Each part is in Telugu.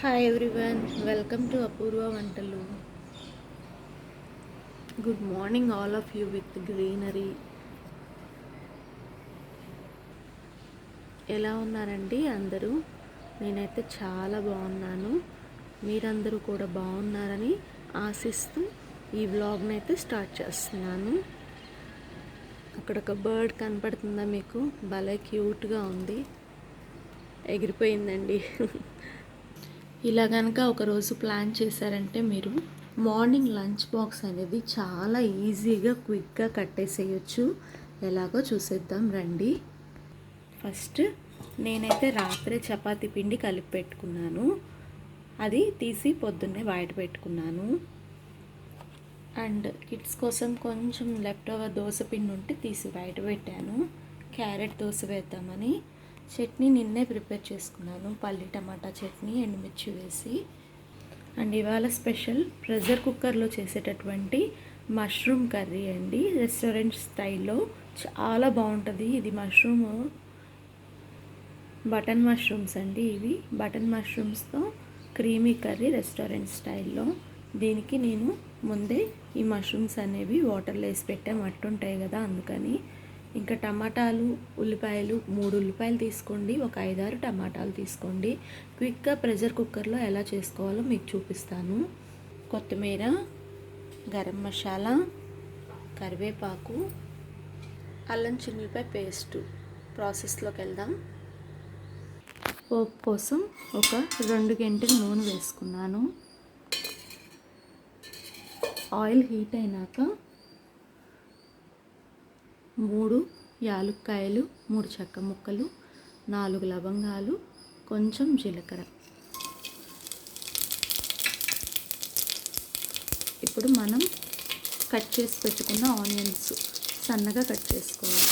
Hi everyone welcome to Apoorva వంటలు good morning all of you with greenery ఎలా ఉన్నారండి అందరూ? నేనైతే చాలా బాగున్నాను. మీరందరూ కూడా బాగున్నారని ఆశిస్తూ ఈ వ్లాగ్ని అయితే స్టార్ట్ చేస్తున్నాను. అక్కడ ఒక బర్డ్ కనపడుతుందా మీకు? భలే క్యూట్గా ఉంది. ఎగిరిపోయిందండి. ఇలా కనుక ఒకరోజు ప్లాన్ చేశారంటే మీరు మార్నింగ్ లంచ్ బాక్స్ అనేది చాలా ఈజీగా క్విక్గా కట్టేసేయచ్చు. ఎలాగో చూసేద్దాం రండి. ఫస్ట్ నేనైతే రాత్రే చపాతీ పిండి కలిపి పెట్టుకున్నాను. అది తీసి పొద్దున్నే బయట పెట్టుకున్నాను. అండ్ కిడ్స్ కోసం కొంచెం లెఫ్ట్ ఓవర్ దోశ పిండి ఉంటే తీసి బయట పెట్టాను. క్యారెట్ దోశ వేద్దామని. చట్నీ నిన్నే ప్రిపేర్ చేసుకున్నాను. పల్లి టమాటా చట్నీ ఎండుమిర్చి వేసి. అండ్ ఇవాళ స్పెషల్ ప్రెషర్ కుక్కర్లో చేసేటటువంటి మష్రూమ్ కర్రీ అండి. రెస్టారెంట్ స్టైల్లో చాలా బాగుంటుంది. ఇది మష్రూమ్ బటన్ మష్రూమ్స్ అండి ఇవి. బటన్ మష్రూమ్స్తో క్రీమీ కర్రీ రెస్టారెంట్ స్టైల్లో. దీనికి నేను ముందే ఈ మష్రూమ్స్ అనేవి వాటర్లో వేసి పెట్టాం అట్టుంటాయి కదా అందుకని. ఇంకా టమాటాలు ఉల్లిపాయలు మూడు ఉల్లిపాయలు తీసుకోండి. ఒక ఐదారు టమాటాలు తీసుకోండి. క్విక్గా ప్రెషర్ కుక్కర్లో ఎలా చేసుకోవాలో మీకు చూపిస్తాను. కొత్తిమీర గరం మసాలా కరివేపాకు అల్లం చిల్లిపాయ పేస్ట్. ప్రాసెస్లోకి వెళ్దాం. పోపు కోసం ఒక రెండు గంటల నూనె వేసుకున్నాను. ఆయిల్ హీట్ అయినాక మూడు యాలుక్కాయలు మూడు చెక్క ముక్కలు నాలుగు లవంగాలు కొంచెం జీలకర్ర. ఇప్పుడు మనం కట్ చేసి పెట్టుకున్న ఆనియన్స్ సన్నగా కట్ చేసుకోవాలి.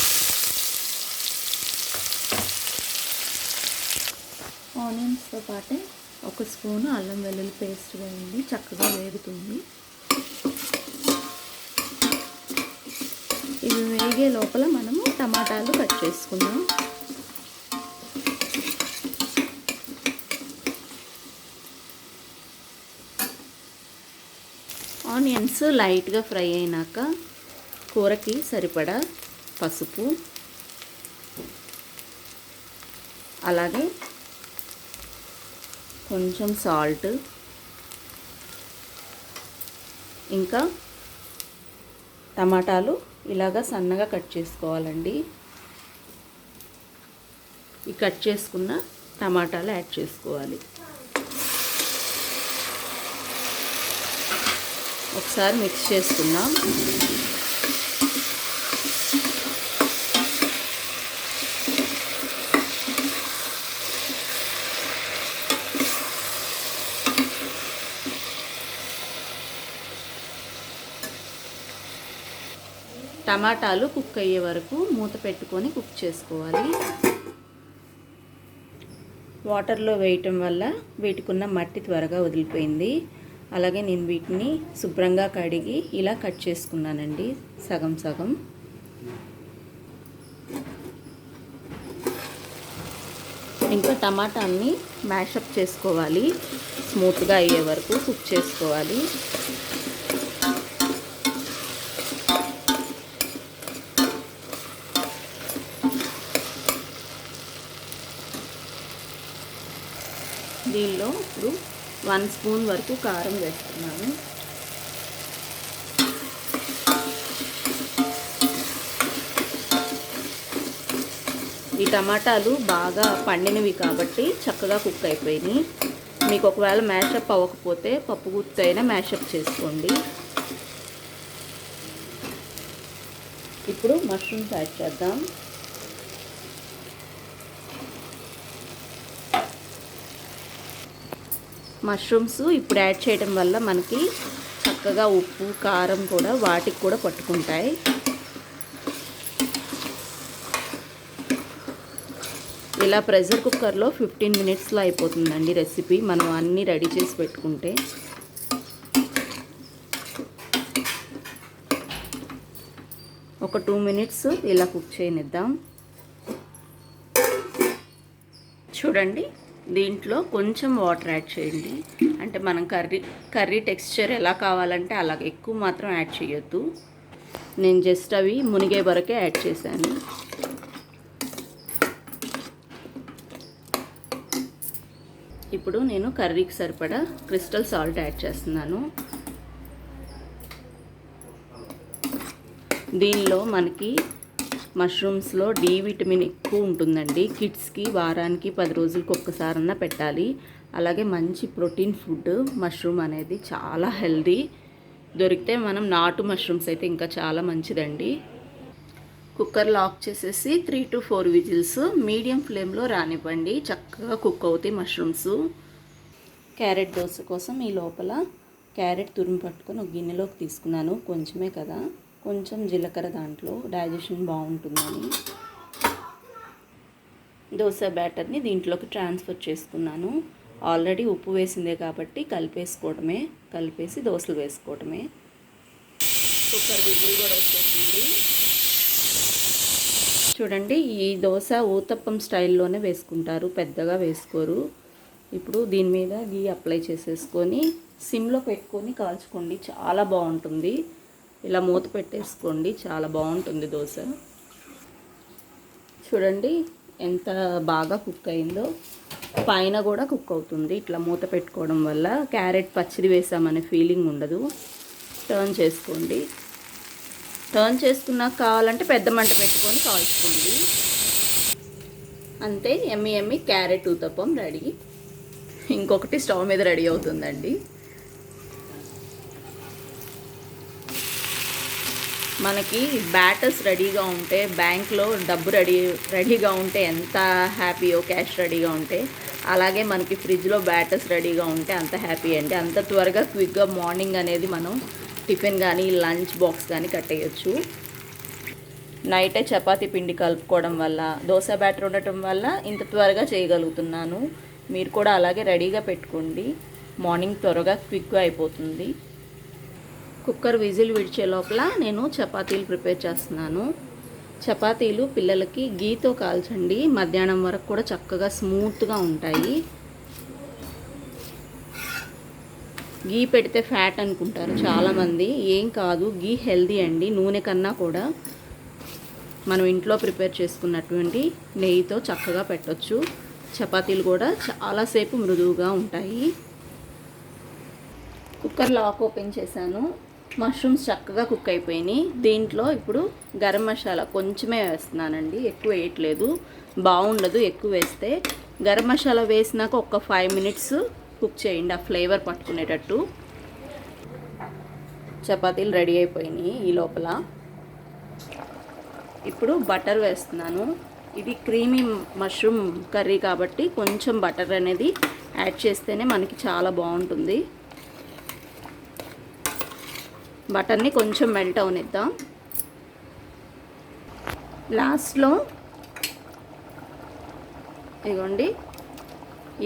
ఆనియన్స్తో పాటే ఒక స్పూను అల్లం వెల్లుల్లి పేస్ట్ వేయండి చక్కగా వేగుతుంది ఇవి వేగే లోపల మనము టమాటాలు కట్ చేసుకుందాం. ఆనియన్స్ లైట్గా ఫ్రై అయినాక కూరకి సరిపడా పసుపు అలాగే కొంచెం సాల్ట్ ఇంకా టమాటాలు ఇలాగా సన్నగా కట్ చేసుకోవాలండి. ఈ కట్ చేసుకున్న టమాటాలు యాడ్ చేసుకోవాలి. ఒకసారి మిక్స్ చేసుకుందాం. టమాటాలు కుక్ అయ్యే వరకు మూత పెట్టుకొని కుక్ చేసుకోవాలి. వాటర్లో వేయటం వల్ల వీటికున్న మట్టి త్వరగా వదిలిపోయింది. అలాగే నేను వీటిని శుభ్రంగా కడిగి ఇలా కట్ చేసుకున్నానండి సగం సగం. ఇంకా టమాటాన్ని మ్యాషప్ చేసుకోవాలి. స్మూత్గా అయ్యే వరకు కుక్ చేసుకోవాలి. దీనిలో ఇప్పుడు వన్ స్పూన్ వరకు కారం వేస్తున్నాను. ఈ టమాటాలు బాగా పండినవి కాబట్టి చక్కగా కుక్ అయిపోయినాయి. మీకు ఒకవేళ మ్యాషప్ అవ్వకపోతే పప్పు గుర్తు అయినా మ్యాషప్ చేసుకోండి. ఇప్పుడు మష్రూమ్స్ యాడ్ చేద్దాం. మష్రూమ్స్ ఇప్పుడు యాడ్ చేయడం వల్ల మనకి చక్కగా ఉప్పు కారం కూడా వాటికి కూడా పట్టుకుంటాయి. ఇలా ప్రెషర్ కుక్కర్లో ఫిఫ్టీన్ మినిట్స్లో అయిపోతుందండి రెసిపీ మనం అన్నీ రెడీ చేసి పెట్టుకుంటే. ఒక టూ మినిట్స్ ఇలా కుక్ చేయనిద్దాం. చూడండి. దీంట్లో కొంచెం వాటర్ యాడ్ చేయండి. అంటే మనం కర్రీ కర్రీ టెక్స్చర్ ఎలా కావాలంటే అలా ఎక్కువ మాత్రం యాడ్ చేయొద్దు. నేను జస్ట్ అవి మునిగే వరకే యాడ్ చేశాను. ఇప్పుడు నేను కర్రీకి సరిపడా క్రిస్టల్ సాల్ట్ యాడ్ చేస్తున్నాను. దీనిలో మనకి మష్రూమ్స్లో డి విటమిన్ ఎక్కువ ఉంటుందండి. కిడ్స్కి వారానికి పది రోజులకి ఒక్కసారన్నా పెట్టాలి. అలాగే మంచి ప్రోటీన్ ఫుడ్ మష్రూమ్ అనేది చాలా హెల్దీ దొరికితే మనం నాటు మష్రూమ్స్ అయితే ఇంకా చాలా మంచిదండి. కుక్కర్ లాక్ చేసేసి three to four whistles medium ఫ్లేమ్లో రానివ్వండి. చక్కగా కుక్ అవుతాయి మష్రూమ్స్ క్యారెట్ దోశ కోసం ఈ లోపల క్యారెట్ తురిమి పట్టుకొని ఒక గిన్నెలోకి తీసుకున్నాను. కొంచెమే కదా. కొంచెం జీలకర్ర దాంట్లో డైజెషన్ బాగుంటుందని. దోశ బ్యాటర్ని దీంట్లోకి ట్రాన్స్ఫర్ చేసుకున్నాను. ఆల్రెడీ ఉప్పు వేసిందే కాబట్టి కలిపేసుకోవడమే. కలిపేసి దోశలు వేసుకోవడమే. కుక్కర్ విజిల్ కూడా వచ్చేసింది. చూడండి ఈ దోశ ఊతప్పం స్టైల్లోనే వేసుకుంటారు. పెద్దగా వేసుకోరు. ఇప్పుడు దీని మీద గీ అప్లై చేసేసుకొని సిమ్లో పెట్టుకొని కాల్చుకోండి. చాలా బాగుంటుంది. ఇలా మూత పెట్టేసుకోండి. చాలా బాగుంటుంది దోశ. చూడండి ఎంత బాగా కుక్ అయిందో. పైన కూడా కుక్ అవుతుంది. ఇట్లా మూత పెట్టుకోవడం వల్ల క్యారెట్ పచ్చడి వేసామనే ఫీలింగ్ ఉండదు. టర్న్ చేసుకోండి. టర్న్ చేసుకున్నాక కావాలంటే పెద్ద మంట పెట్టుకొని కాల్చుకోండి. అంతే yummy yummy carrot uttapam ready. ఇంకొకటి స్టవ్ మీద రెడీ అవుతుందండి. మనకి బ్యాటర్స్ రెడీగా ఉంటే బ్యాంక్లో డబ్బు రెడీ రెడీగా ఉంటే ఎంత హ్యాపీయో క్యాష్ రెడీగా ఉంటే అలాగే మనకి ఫ్రిడ్జ్లో బ్యాటర్స్ రెడీగా ఉంటే అంత హ్యాపీ అండి. అంత త్వరగా క్విక్గా మార్నింగ్ అనేది మనం టిఫిన్ కానీ లంచ్ బాక్స్ కానీ కట్టేయచ్చు. నైటే చపాతీ పిండి కలుపుకోవడం వల్ల దోశ బ్యాటర్ ఉండటం వల్ల ఇంత త్వరగా చేయగలుగుతున్నాను. మీరు కూడా అలాగే రెడీగా పెట్టుకోండి. మార్నింగ్ త్వరగా క్విక్గా అయిపోతుంది. కుక్కర్ విజిల్ విడిచే లోపల నేను చపాతీలు ప్రిపేర్ చేస్తున్నాను. చపాతీలు పిల్లలకి గీతో కాల్చండి. మధ్యాహ్నం వరకు కూడా చక్కగా స్మూత్గా ఉంటాయి. గీ పెడితే ఫ్యాట్ అనుకుంటారు చాలామంది. ఏం కాదు గీ హెల్దీ అండి. నూనె కన్నా కూడా మనం ఇంట్లో ప్రిపేర్ చేసుకున్నటువంటి నెయ్యితో చక్కగా పెట్టొచ్చు. చపాతీలు కూడా చాలాసేపు మృదువుగా ఉంటాయి. కుక్కర్ లాక్ ఓపెన్ చేశాను. మష్రూమ్స్ చక్కగా కుక్ అయిపోయినాయి. దీంట్లో ఇప్పుడు గరం మసాలా కొంచెమే వేస్తున్నానండి. ఎక్కువ వేయట్లేదు. బాగుండదు ఎక్కువ వేస్తే. గరం మసాలా వేసినాక ఒక ఫైవ్ మినిట్స్ కుక్ చేయండి. ఆ ఫ్లేవర్ పట్టుకునేటట్టు. చపాతీలు రెడీ అయిపోయినాయి ఈ లోపల. ఇప్పుడు బటర్ వేస్తున్నాను. ఇది క్రీమీ మష్రూమ్ కర్రీ కాబట్టి కొంచెం బటర్ అనేది యాడ్ చేస్తేనే మనకి చాలా బాగుంటుంది. బటర్ని కొంచెం మెల్ట్ అవనిద్దాం. లాస్ట్లో ఇదిగోండి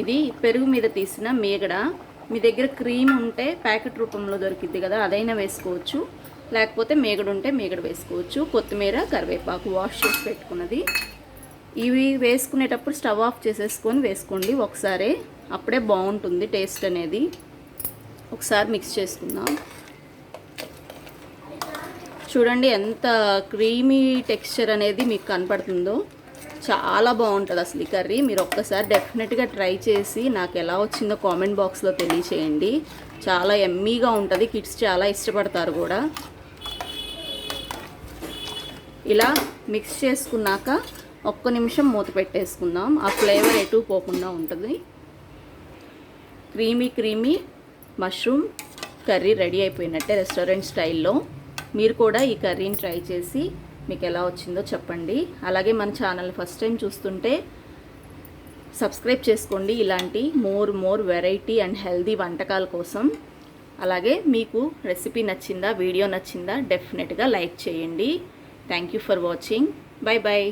ఇది పెరుగు మీద తీసిన మేగడ. మీ దగ్గర క్రీమ్ ఉంటే ప్యాకెట్ రూపంలో దొరికిద్ది కదా అదైనా వేసుకోవచ్చు. లేకపోతే మేగడ ఉంటే మేగడ వేసుకోవచ్చు. కొత్తిమీర కరివేపాకు వాష్ చేసి పెట్టుకున్నది. ఇవి వేసుకునేటప్పుడు స్టవ్ ఆఫ్ చేసేసుకొని వేసుకోండి ఒకసారి. అప్పుడే బాగుంటుంది టేస్ట్ అనేది. ఒకసారి మిక్స్ చేసుకుందాం. చూడండి ఎంత క్రీమీ టెక్స్చర్ అనేది మీకు కనపడుతుందో. చాలా బాగుంటుంది అసలు ఈ కర్రీ. మీరు ఒక్కసారి డెఫినెట్గా ట్రై చేసి నాకు ఎలా వచ్చిందో కామెంట్ బాక్స్లో తెలియచేయండి. చాలా ఎమ్మీగా ఉంటుంది. కిడ్స్ చాలా ఇష్టపడతారు కూడా. ఇలా మిక్స్ చేసుకున్నాక ఒక్క నిమిషం మూత పెట్టేసుకుందాం. ఆ ఫ్లేవర్ ఎటు పోకుండా ఉంటుంది. Creamy creamy mushroom curry ready అయిపోయినట్టే రెస్టారెంట్ స్టైల్లో. మీరు కూడా ఈ కర్రీని ట్రై చేసి మీకు ఎలా వచ్చిందో చెప్పండి. అలాగే మన ఛానల్ ఫస్ట్ టైం చూస్తుంటే సబ్స్క్రైబ్ చేసుకోండి. ఇలాంటి more more variety and healthy వంటకాల కోసం. అలాగే మీకు రెసిపీ నచ్చిందా వీడియో నచ్చిందా డెఫినెట్గా లైక్ చేయండి. Thank you for watching. Bye bye